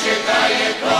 Przeczytaje to. É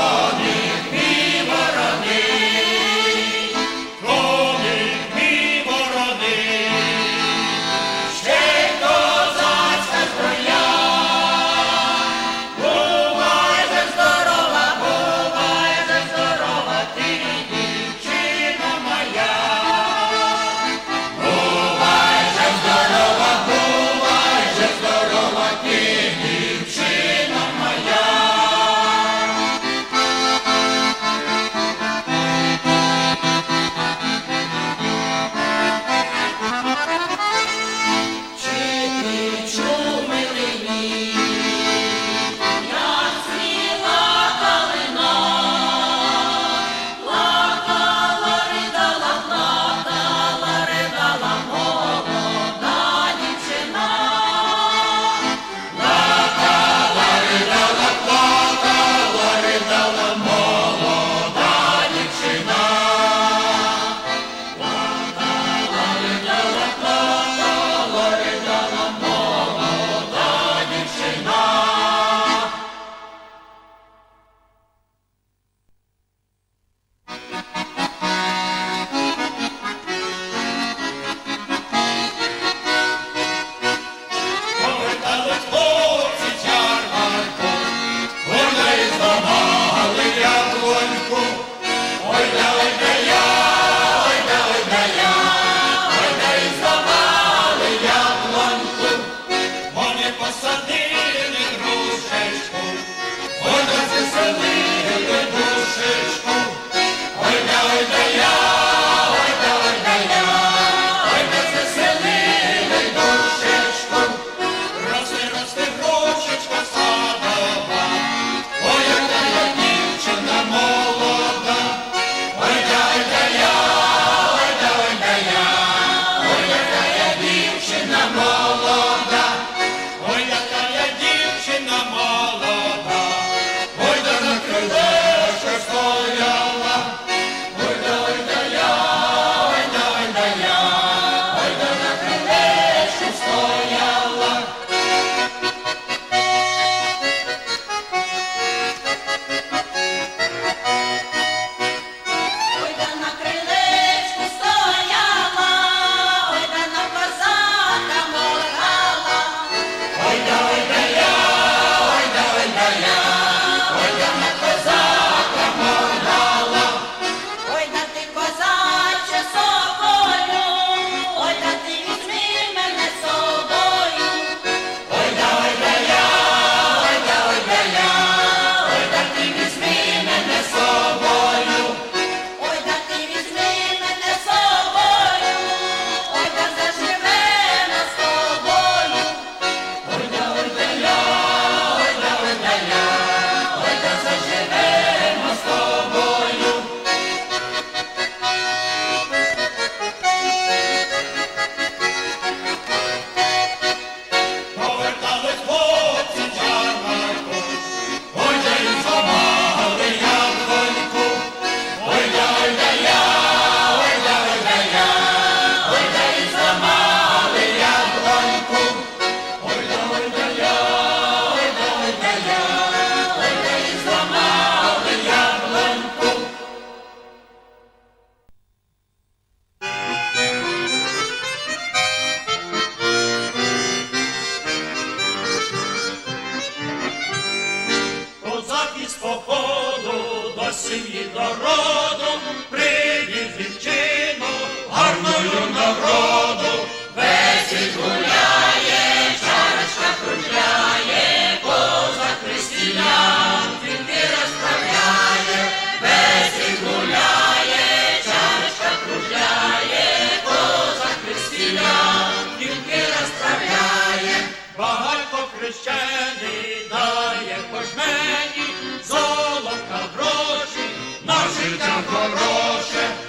Boże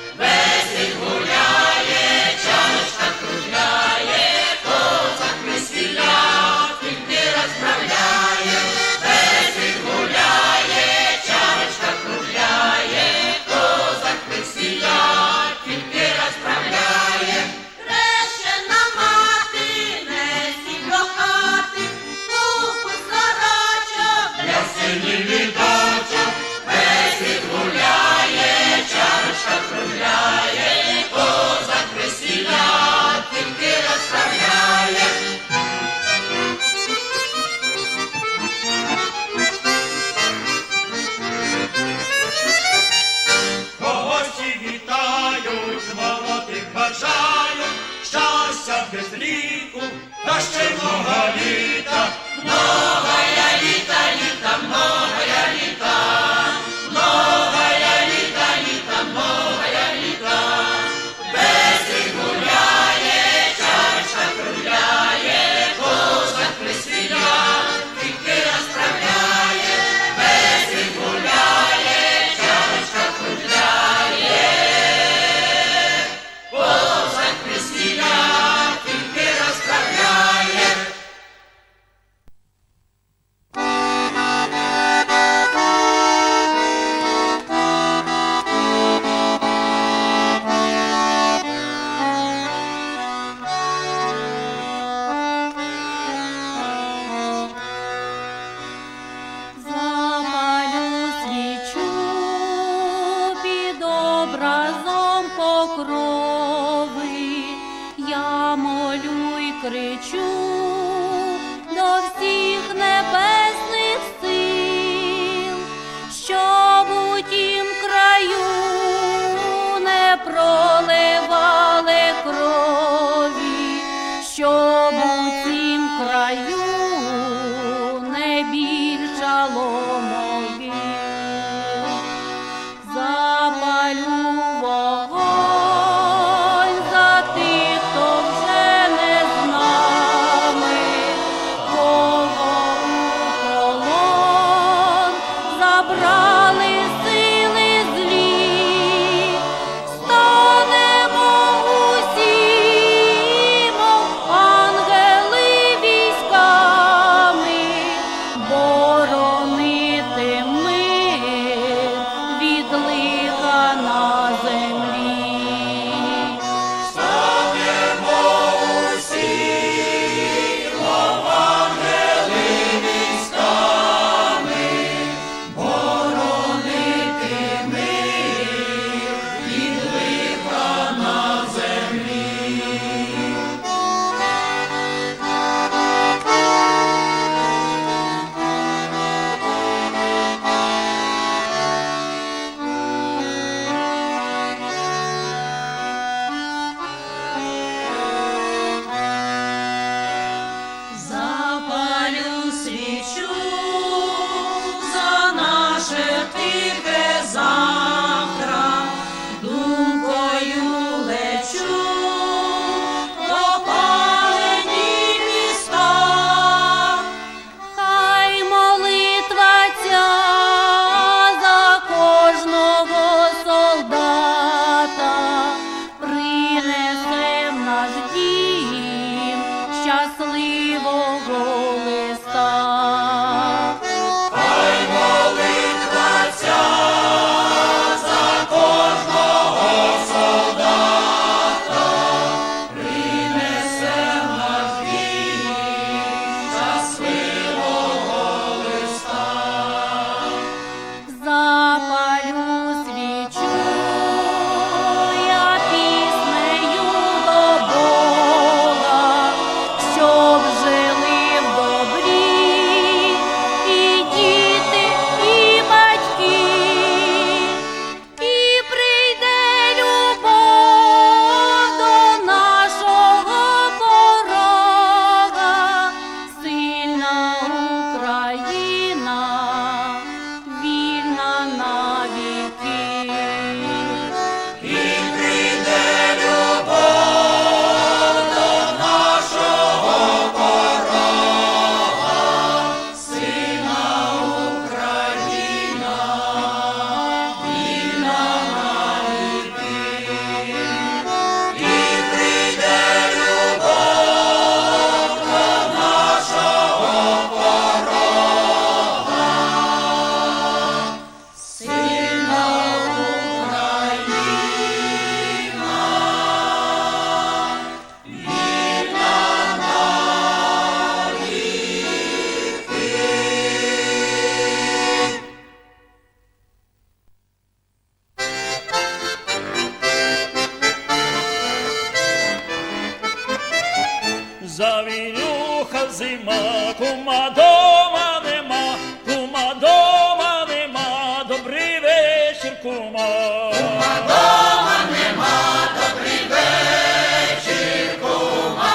Зима, кума дома нема, кума дома нема, добрий вечір, кума. Кума дома нема, добрий вечір, кума.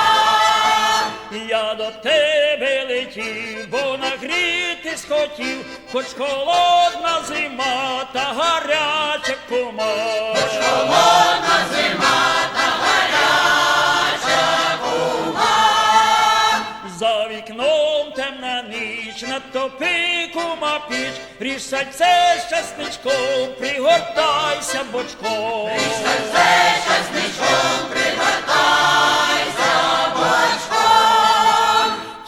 Я до тебе летів, бо нагрітись хотів, хоч холодна зима та гаряча кума. За темна ніч, натопи кума піч, ріж сальце з часничком, пригортайся бочком.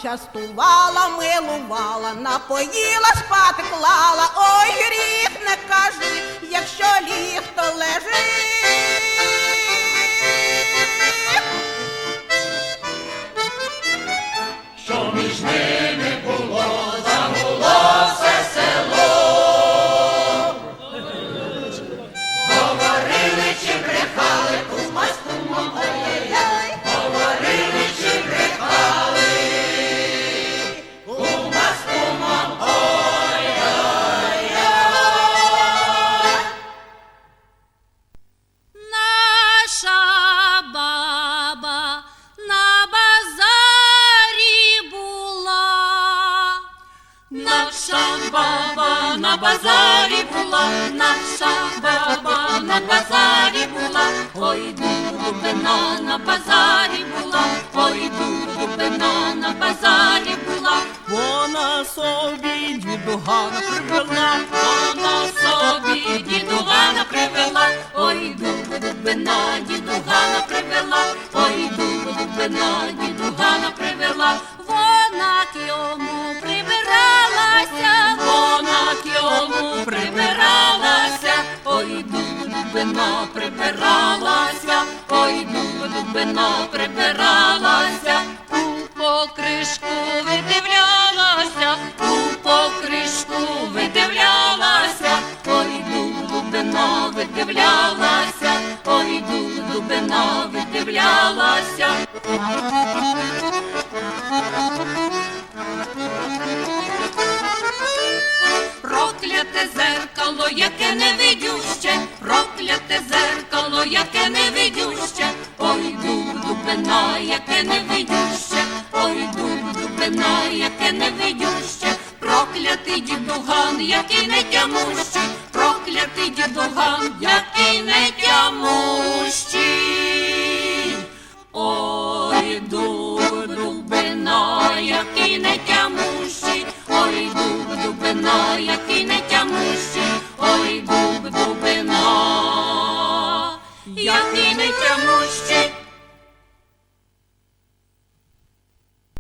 Частувала, милувала, напоїла, спати клала. Ой, гріх не кажи, якщо ліхто лежить. Базарі була, наша баба на базарі була, ой дубина на базарі була, ой дубина на базарі була, вона собі дідугана привела, вона собі дідугана привела, ой дубина дідугана привела, ой дубина дідугана привела, дубина прибиралася, ой дубина прибиралася, у покришку видивлялася, у покришку видивлялася, ой дубина видивлялася, ой дубина видивлялася. Прокляте зеркало, яке невидюще, прокляте дубина, яке невидюще, ой дуб, дубина, яке невидюще, проклятий дідуган, який не тямущий, проклятий дідуган, який не тямущий, ой дуб, дубина, який не тямущий, ой дуб, дубина, який не тямущий, ой дуб, дубина. Який не тямущий.